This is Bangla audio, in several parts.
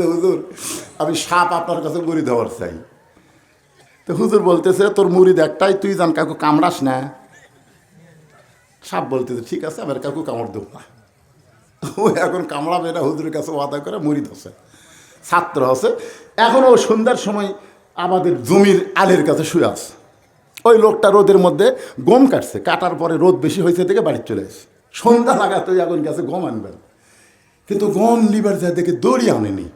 হুজুর, আমি সাপ আপনার কাছে মুড়ি দেওয়ার চাই। তো হুজুর বলতেছে, তোর মুড়িদ একটাই তুই জান কাকু কামড়াস না? সাপ বলতেছে, ঠিক আছে আমার কাকু কামড় দেবো না। ও এখন কামড়াবে না, হুজুরের কাছে ওয়াদা করে মুড়িদ হসে ছাত্র হসে এখন ও সন্ধ্যার সময় আমাদের জমির আলের কাছে শুয়ে আছে। ওই লোকটা রোদের মধ্যে গম কাটছে, কাটার পরে রোদ বেশি হয়েছে থেকে বাড়ি চলে আসে সন্ধ্যা লাগাতে এখন গেছে, গম আনবেন। কিন্তু গম লিবার যায় দেখে দড়ি আনেনি।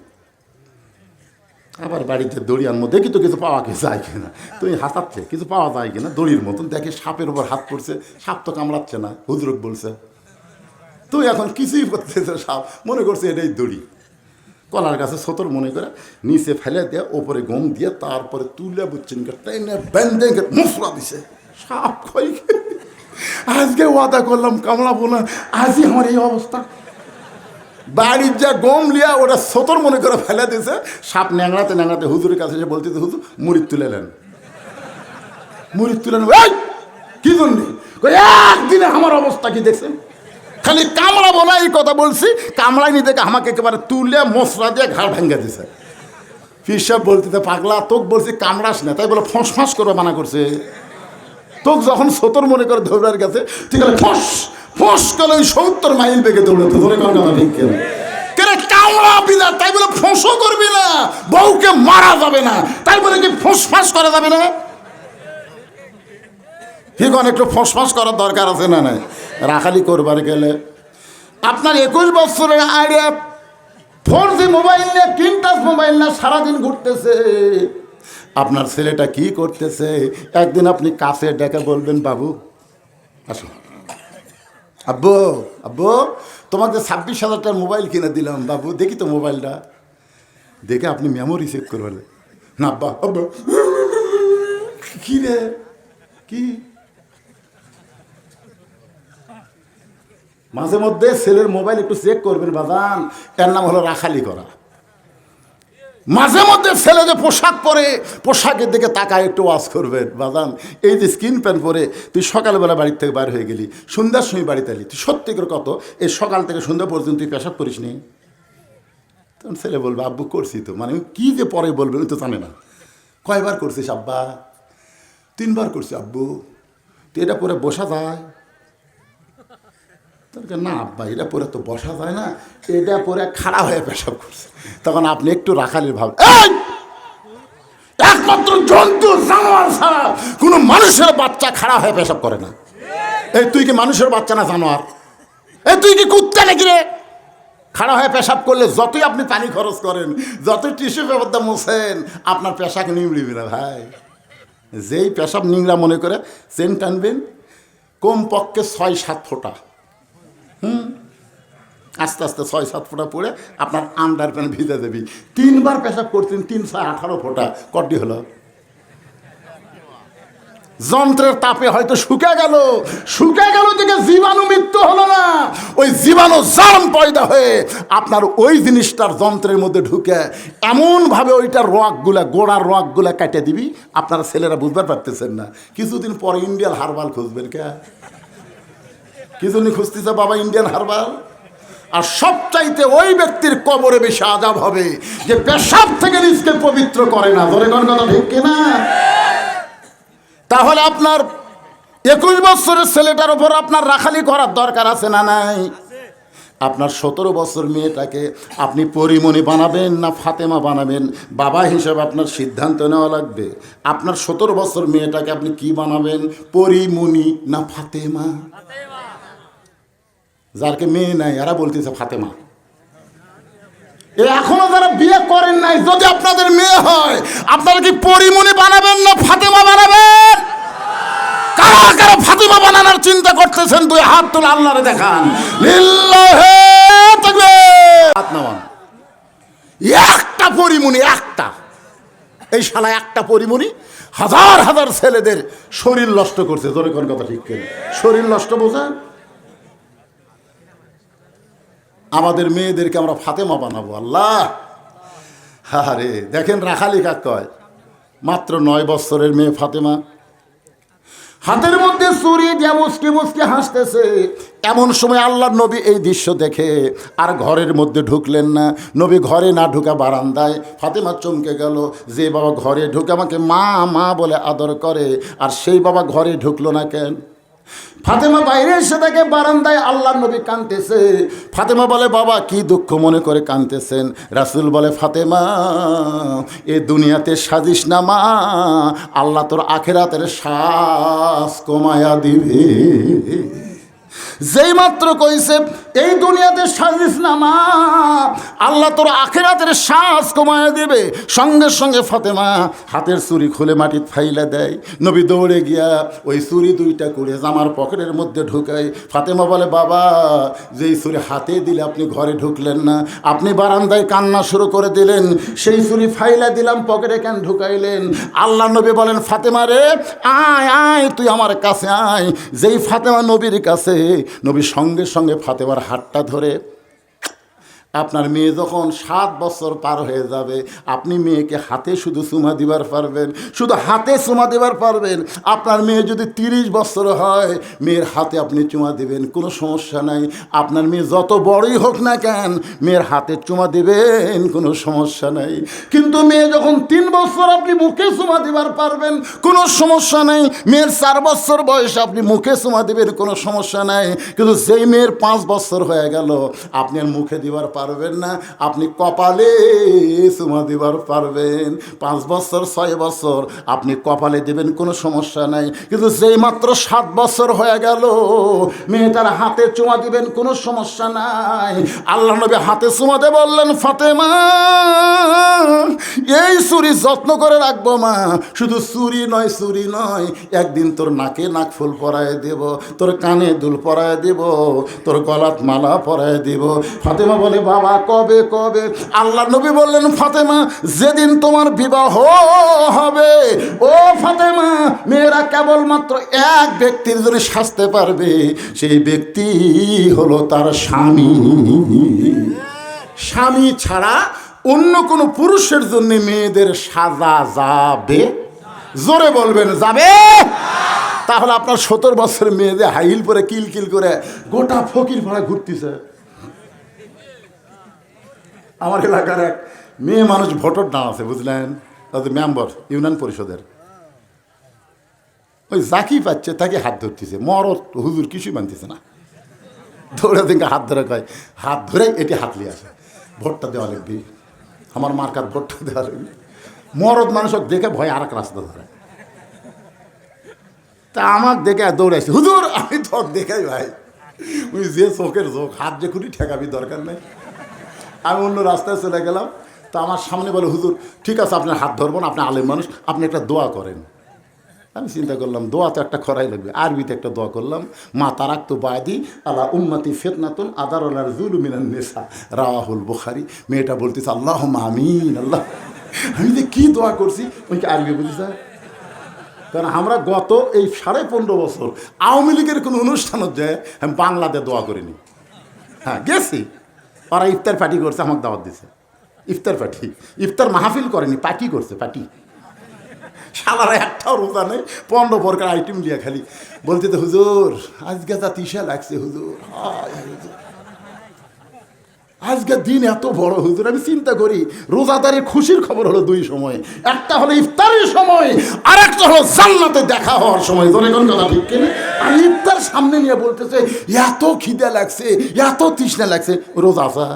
আবার বাড়িতে দড়ি আনব দেখি তো কিছু পাওয়া কে যায় কিনা? তুই হাসাচ্ছে, কিছু পাওয়া যায় কিনা? দড়ির মতন দেখে সাপের উপর হাত পড়ছে সাপ তো কামড়াচ্ছে না হুজরক বলছে। তুই এখন কিছুই করতেছে সাপ, মনে করছে এটাই দড়ি। কলার গাছে সতর মনে করে নিচে ফেলে দিয়ে ওপরে গম দিয়ে তারপরে তুলে বুঝছেন টেনে বেঁধে মশলা দিছে। সাপ খই আজকে ওয়াদা করলাম, কামড়াবো না। আজই আমার এই অবস্থা। বাড়ির যা গম লিয়া ওটা সতর মনে করে ফেলে দিয়েছে সাপ ন্যাংড়াতে ন্যাংড়াতে হুজুরের কাছে এসে বলতে হুজুর, মুড়ি তুলে নেন। মুড়ি তুলে নেন কি জন্যে? একদিনে আমার অবস্থা কি দেখছেন খালি কামড়া বলা এই কথা বলছি কামড়াইনি দেখে আমাকে একেবারে তুলে মশলা দিয়ে ঘাড় ভেঙে দিছে। ফিরসাব বলতে পাগলা, তোক বলছি কামড়াস না। তাই বলে ফোঁস ফাঁস করে মানা করছে। তোক যখন সতর মনে করে ধরবার গেছে ঠিক আছে ফস ফস করে ওই সত্তর মাইল বেগে দৌড়াতে, ধরে কোন কথা কেন? কামড়াবি তাই বলে ফোঁসও করবি না, বউকে মারা যাবে না। তাই বলে কি ফোঁস ফাঁস করা যাবে না? ঠিক একটু ফোঁস ফাঁস করার দরকার আছে না নাই? রাখালি করবার গেলে। আপনার একুশ বছরের আইডিয়া ফোর জি মোবাইল নিয়ে তিনটা মোবাইল না সারাদিন ঘুরতেছে। আপনার ছেলেটা কি করতেছে? একদিন আপনি কাছে ডেকে বলবেন, বাবু আসো আব্বু আব্বু, তোমাকে ছাব্বিশ হাজার টাকার মোবাইল কিনে দিলাম, বাবু। দেখি তো মোবাইলটা। দেখে আপনি মেমোরি সেভ করবেন। না, আব্বা আব্বা। কি রে? কি? মাঝে মধ্যে ছেলের মোবাইল একটু চেক করবেন বাদান এর নাম হলো রাখালি করা। মাঝে মধ্যে ছেলে যে পোশাক পরে, পোশাকের দিকে তাকায় একটু ওয়াশ করবেন। বাদান এই যে স্কিন প্যান্ট পরে তুই সকালবেলা বাড়ির থেকে বার হয়ে গেলি, সন্ধ্যার সময় বাড়িতে এলি, তুই সত্যি করে কত? এই সকাল থেকে সন্ধ্যা পর্যন্ত তুই পেশাব করিস নি? তখন ছেলে বলবে, আব্বু, করছি তো। মানে কি যে পরে বলবে ওই তো জানে না। কয়বার করছিস, আব্বা? তিনবার করছি, আব্বু। তুই এটা পরে বসা যায়। তারপরে না, আব্বা, এটা পরে তো বসা যায় না, এটা পরে খাড়া হয়ে পেশাব করছে। তখন আপনি একটু রাখালির ভাব একমাত্র জন্তু, জানোয়ার ছাড়া কোনো মানুষের বাচ্চা খাড়া হয়ে পেশাব করে না। এই, তুই কি মানুষের বাচ্চা না জানোয়ার? এই, তুই কি কুত্তা নাকি রে? খাড়া হয়ে পেশাব করলে যতই আপনি পানি খরচ করেন, যতই টিস্যু পেপারটা মোছেন, আপনার পেশাক নিমড়িবি না ভাই। যেই পেশাব নিংড়া মনে করে চেন টানবেন, কমপক্ষে ছয়, সাত ফোঁটা। আস্তে আস্তে ছয়, সাত ফোঁটা পড়ে আপনার আন্ডার প্যান্ট ভিজে দেবি তিনবার পেশাব করতেন তিন, ছয়, আঠারো ফোঁটা। কটি হলো? যন্ত্রের তাপে হয়তো শুকে গেল। শুকে গেল থেকে জীবাণু মৃত্যু হলো না। ওই জীবাণু জাম পয়দা হয়ে আপনার ওই জিনিসটার যন্ত্রের মধ্যে ঢুকে এমনভাবে ওইটার রগগুলা গোড়ার রগগুলা কেটে দিবি। আপনারা ছেলেরা বুঝতে পারতেছেন না। কিছুদিন পরে ইন্ডিয়ান হারবাল খুঁজবেন কে? কিছুদিন খুঁজতেছে বাবা ইন্ডিয়ান হারবার? আর সবচাইতে ওই ব্যক্তির কবরে বেশি আজাব হবে যে পেশাব থেকে নিজকে পবিত্র করে না। ধরে কোন কথা ঠিক কিনা তাহলে আপনার একুশ বছরের ছেলেটার উপর আপনার রাখালি করার দরকার আছে না নাই? আপনার সতেরো বছর মেয়েটাকে আপনি পরিমণি বানাবেন না ফাতেমা বানাবেন? বাবা হিসেবে আপনার সিদ্ধান্ত নেওয়া লাগবে। আপনার সতেরো বছর মেয়েটাকে আপনি কি বানাবেন? পরিমণি না ফাতেমা? যারকে মেয়ে নাই এরা বলতেছে ফাতেমা। এ এখনও যারা বিয়ে করেন নাই, যদি আপনাদের মেয়ে হয়, আপনারা কি পরিমণি বানাবেন না ফাতেমা বানাবেন? কারা কারা ফাতেমা বানানোর চিন্তা করতেছেন? দুই হাত তুলে আল্লাহরে দেখান। হাত নামান। একটা পরিমণি, একটা। এই শালা একটা পরিমণি হাজার হাজার ছেলেদের শরীর নষ্ট করছে। জোরে কোন কথা ঠিক করে শরীর নষ্ট বোঝেন আমাদের মেয়েদেরকে আমরা ফাতেমা বানাবো, আল্লাহ। আরে দেখেন রাখালি কাক কয়, মাত্র নয় বছরের মেয়ে ফাতেমা। হাতের মধ্যে চুরি দিয়ে মুসকে মুসকে হাসতেছে। এমন সময় আল্লাহ নবী এই দৃশ্য দেখে, আর ঘরের মধ্যে ঢুকলেন না। নবী ঘরে না ঢুকা বারান্দায় ফাতেমা চমকে গেল, যে বাবা ঘরে ঢুকে আমাকে মা মা বলে আদর করে, আর সেই বাবা ঘরে ঢুকলো না কেন? ফাতেমা বাইরে এসে দেখে বারান্দায় আল্লাহ নবী কাঁদতেছে। ফাতেমা বলে, বাবা, কি দুঃখ মনে করে কাঁদতেছেন? রাসুল বলে, ফাতেমা, এ দুনিয়াতে সাজিস না মা, আল্লাহ তোর আখেরাতের শ্বাস কমায়া দিবে। যেই মাত্র কইছে, এই দুনিয়াতে সাজিস না মা, আল্লাহ তোর আখেরাতের শ্বাস কমায় দেবে। সঙ্গে সঙ্গে ফাতেমা হাতের চুরি খুলে মাটির ফাইলা দেয়। নবী দৌড়ে গিয়া ওই চুরি দুইটা করে জামার পকেটের মধ্যে ঢুকায়। ফাতেমা বলে, বাবা, যেই চুরি হাতে দিলে আপনি ঘরে ঢুকলেন না, আপনি বারান্দায় কান্না শুরু করে দিলেন। সেই চুরি ফাইলা দিলাম, পকেটে কেন ঢুকাইলেন? আল্লাহ নবী বলেন, ফাতেমা রে, আয় আয়, তুই আমার কাছে আয়। যেই ফাতেমা নবীর কাছে নবী সঙ্গে সঙ্গে ফাতেমার হাতটা ধরে আপনার মেয়ে যখন সাত বছর পার হয়ে যাবে, আপনি মেয়েকে হাতে শুধু চুমা দিবার পারবেন, শুধু হাতে চুমা দিবার পারবেন। আপনার মেয়ে যদি তিরিশ বছর হয়, মেয়ের হাতে আপনি চুমা দিবেন, কোনো সমস্যা নাই। আপনার মেয়ে যত বড়ই হোক না কেন, মেয়ের হাতে চুমা দিবেন, কোনো সমস্যা নাই। কিন্তু মেয়ে যখন তিন বছর আপনি মুখে চুমা দিবার পারবেন, কোনো সমস্যা নাই। মেয়ের চার বছর বয়স আপনি মুখে চুমা দিবেন, কোনো সমস্যা নাই। কিন্তু যেই মেয়ের পাঁচ বছর হয়ে গেল, আপনি আর মুখে দিবার পারবেন না। আপনি কপালে চুমা দিবার পারবেন। পাঁচ বছর, ছয় বছর আপনি কপালে দেবেন, কোনো সমস্যা নাই। কিন্তু যেই মাত্র সাত বছর হয়ে গেল, মেয়েটার হাতে চুমা দিবেন, কোনো সমস্যা নাই। আল্লাহ নবী হাতে চুমা দিয়ে বললেন, ফাতেমা, এই চুরি যত্ন করে রাখব মা। শুধু চুরি নয় চুরি নয়, একদিন তোর নাকে নাক ফুল পরায় দেব, তোর কানে দুল পরায় দেব, তোর গলাত মালা পরায় দেব। ফাতেমা বলে বাবা, কবে কবে? আল্লাহ নবী বললেন, ফাতেমা, যেদিন তোমার বিবাহ হবে, ও ফাতেমা, মেয়েরা কেবলমাত্র এক ব্যক্তির জন্য সাজতে পারবে, সেই ব্যক্তি হলো তার স্বামী। স্বামী ছাড়া অন্য কোনো পুরুষের জন্য মেয়েদের সাজা যাবে? জোরে বলবেন, যাবে? তাহলে আপনার সত্তর বছরের মেয়েদের হাইল পরে কিল কিল করে গোটা ফকির ভাড়া ঘুরতেছে। আমার এলাকার এক মেয়ে মানুষ ভোটার নাম আছে, বুঝলেন? তাদের মেম্বার, ইউনিয়ন পরিষদের। ওই জাকি পাচ্ছে, তাকে হাত ধরতেছে। মরত, হুজুর কিছুই মানতেছে না। দৌড়ে দিনকে হাত ধরে কয়, হাত ধরে এটি হাত লিয়ে আসে। ভোটটা দেওয়া লাগবে। আমার মার্কার ভোটটা দেওয়া লাগবে। মরদ মানুষ দেখে ভয় আর এক রাস্তা ধরে। তা আমার দেখে দৌড়াইছে হুজুর, আমি তো দেখাই ভাই। ওই যে চোখের চোখ হাত যে খুঁটি ঠেকাবি দরকার নেই। আমি অন্য রাস্তায় চলে গেলাম, তা আমার সামনে বলে, হুজুর, ঠিক আছে আপনার হাত ধরবো না আপনি আলেম মানুষ, আপনি একটা দোয়া করেন। আমি চিন্তা করলাম, দোয়া তো একটা খরাই লাগবে। আরবিতে একটা দোয়া করলাম, মা তারাক তো বাদি আল্লাহ উম্মাতি ফেতনাতুন আদার জুল মিনান নেশা রাহুল বুখারি, মেয়েটা বলতেছে আল্লাহ মামিন আল্লাহ। আমি যে কী দোয়া করছি ওইকে আরবি বুঝি, স্যার? কারণ আমরা গত এই সাড়ে পনেরো বছর আওয়ামী লীগের কোনো অনুষ্ঠানত যায় আমি বাংলাতে দোয়া করিনি। হ্যাঁ গেছি। ওরা ইফতার পার্টি করছে, আমাকে দাওয়াত দিছে। ইফতার পার্টি ইফতার মাহফিল করেনি, পার্টি করছে, পার্টি। সালারা একটাও রোজা নেই, পনেরো প্রকার আইটেম দিয়ে খালি। বলছে তো হুজুর, আজকে তা তিসা লাগছে, হুজুর, হায়, হুজুর। আজকে দিন এত বড়, হুজুর, আমি চিন্তা করি, রোজাদারের খুশির খবর হলো দুই সময়। একটা হলো ইফতারের সময় আর একটা হলো জান্নাতে দেখা হওয়ার সময়। কোন কথা ঠিক কিনা? আর ইফতার সামনে নিয়ে বলতেছে, এত খিদে লাগছে, এত তৃষ্ণা লাগছে, রোজা আসা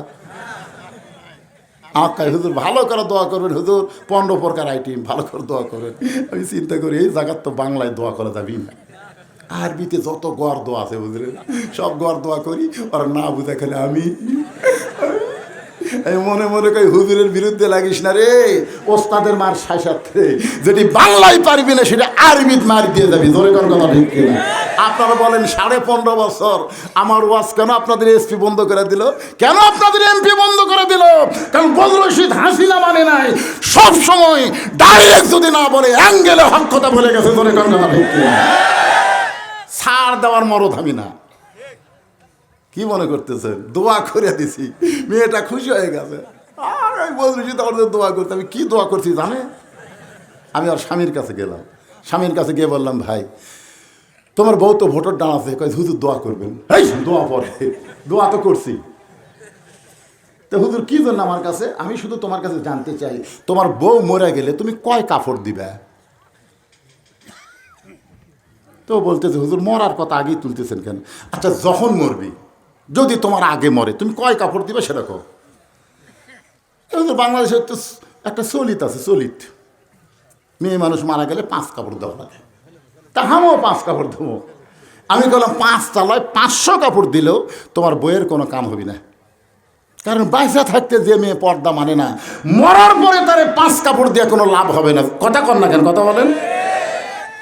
আকাই হুজুর, ভালো করে দোয়া করবেন, হুজুর, পনেরো প্রকার আইটেম ভালো করে দোয়া করবেন। আমি চিন্তা করি, এই জায়গার তো বাংলায় দোয়া করা যাবি না। আরবিতে যত গড় দোয়া আছে বুঝলেন সব গড় দোয়া করি, ওরা না বুঝে খেলে আমি। আমি মনে মনে করি হুজুরের বিরুদ্ধে লাগিস না রে। ওস্তাদের মার সাথে যেটি বাংলায় পারবি না, সেটা আরবিত মার দিয়ে যাবি। ধরে কোন কথা ঠিক কিনা। আপনারা বলেন, সাড়ে পনেরো বছর আমার ওয়াজ কেন আপনাদের এসপি বন্ধ করে দিল? কেন আপনাদের এমপি বন্ধ করে দিল? কারণ বদর রশিদ হাসিনা মানে নাই। সব সময় ডাইরেক্ট যদি না বলে, অ্যাঙ্গেলে হক কথা বলে গেছে, ধরে কোন কথা ঠিক কিনা। ছাড় দেওয়ার মরদ আমি না। কি মনে করতেছেন? দোয়া করে দিছি। মেয়েটা খুশি হয়ে গেছে। আর আমি বলছি তখন দোয়া করতে আমি কি দোয়া করছি জানে? আমি আর স্বামীর কাছে গেলাম। স্বামীর কাছে গিয়ে বললাম, ভাই, তোমার বউ তো ভোটার ডান আছে। কয়, হুজুর দোয়া করবেন? এই দোয়া পরে। দোয়া তো করছি। তো হুজুর, কি জন্য আমার কাছে? আমি শুধু তোমার কাছে জানতে চাই, তোমার বউ মরে গেলে তুমি কয় কাপড় দিবে? তো বলতেছে, হুজুর, মরার কথা আগেই তুলতেছেন কেন? আচ্ছা যখন মরবি যদি তোমার আগে মরে, তুমি কয় কাপড় দিবে সেটা কো হুজুর বাংলাদেশে তো একটা চলিত আছে, চলিত। মেয়ে মানুষ মারা গেলে পাঁচ কাপড় দেওয়া লাগে। তা আমিও পাঁচ কাপড় দেবো। আমি বললাম, পাঁচ চালায় পাঁচশো কাপড় দিলেও তোমার বইয়ের কোনো কাম হবে না। কারণ বাইসা থাকতে যে মেয়ে পর্দা মানে না, মরার পরে তারে পাঁচ কাপড় দিয়ে কোনো লাভ হবে না। কথা কর না কেন, কথা বলেন।